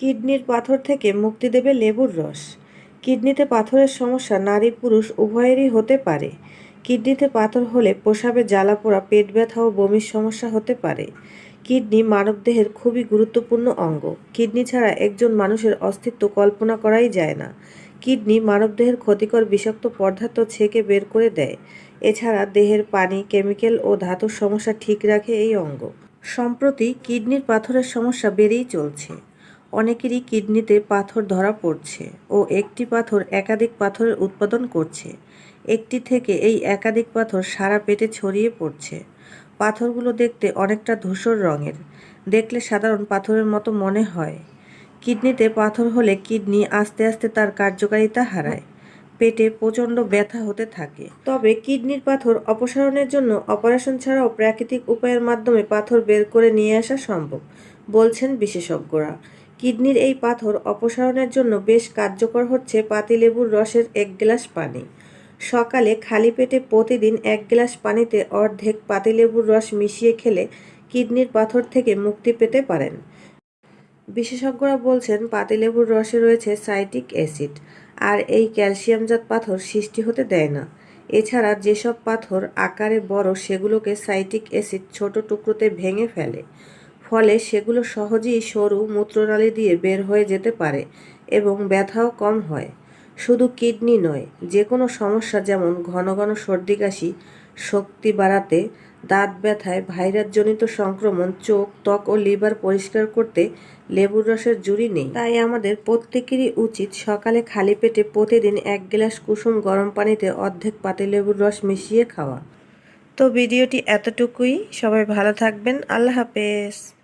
কিডনির পাথর থেকে মুক্তি দেবে লেবুর রস। কিডনিতে পাথরের সমস্যা নারী পুরুষ উভয়েরই হতে পারে। কিডনিতে পাথর হলে প্রসাবে জ্বালা পোড়া, পেট ব্যথা ও বমির সমস্যা হতে পারে। কিডনি মানবদেহের খুবই গুরুত্বপূর্ণ অঙ্গ। কিডনি ছাড়া একজন মানুষের অস্তিত্ব কল্পনা করাই যায় না। কিডনি মানবদেহের ক্ষতিকর বিষাক্ত পদার্থ ছেঁকে বের করে দেয়। এছাড়া দেহের পানি, কেমিক্যাল ও ধাতুর সমস্যা ঠিক রাখে এই অঙ্গ। সম্প্রতি কিডনির পাথরের সমস্যা বেড়েই চলছে। অনেকেরই কিডনিতে পাথর ধরা পড়ছে ও একটি পাথর একাধিক পাথরের উৎপাদন করছে। একটি থেকে এই একাধিক পাথর সারা পেটে ছড়িয়ে পড়ছে। পাথরগুলো দেখতে অনেকটা ধূসর রঙের। দেখলে সাধারণ পাথরের মতো মনে হয়। কিডনিতে পাথর হলে কিডনি আস্তে আস্তে তার কার্যকারিতা হারায়। পেটে প্রচণ্ড ব্যথা হতে থাকে। তবে কিডনির পাথর অপসারণের জন্য অপারেশন ছাড়াও প্রাকৃতিক উপায়ের মাধ্যমে পাথর বের করে নিয়ে আসা সম্ভব, বলছেন বিশেষজ্ঞরা। কিডনির এই পাথর অপসারণের জন্য বেশ কার্যকর হচ্ছে পাতিলেবুর রসের এক গ্লাস পানি। সকালে খালি পেটে প্রতিদিন এক গ্লাস পানিতে অর্ধেক পাতিলেবুর রস মিশিয়ে খেলে কিডনির পাথর থেকে মুক্তি পেতে পারেন। বিশেষজ্ঞরা বলছেন, পাতিলেবুর রসে রয়েছে সাইটিক অ্যাসিড, আর এই ক্যালসিয়ামজাত পাথর সৃষ্টি হতে দেয় না। এছাড়া যেসব পাথর আকারে বড়, সেগুলোকে সাইটিক অ্যাসিড ছোট টুকরোতে ভেঙে ফেলে। ফলে সেগুলো সহজেই সরু মূত্রনালী দিয়ে বের হয়ে যেতে পারে এবং ব্যথাও কম হয়। শুধু কিডনি নয় যে কোনো সমস্যা যেমন ঘন ঘন সর্দি কাশি, শক্তি বাড়াতে, দাঁত ব্যথায়, ভাইরাসজনিত সংক্রমণ, চোখ, ত্বক ও লিভার পরিষ্কার করতে লেবুর রসের জুড়ি নেই। তাই আমাদের প্রত্যেকেরই উচিত সকালে খালি পেটে প্রতিদিন এক গ্লাস কুসুম গরম পানিতে অর্ধেক পাতিলেবুর রস মিশিয়ে খাওয়া। তো ভিডিওটি এতটুকুই। সবাই ভালো থাকবেন। আল্লাহ হাফেজ।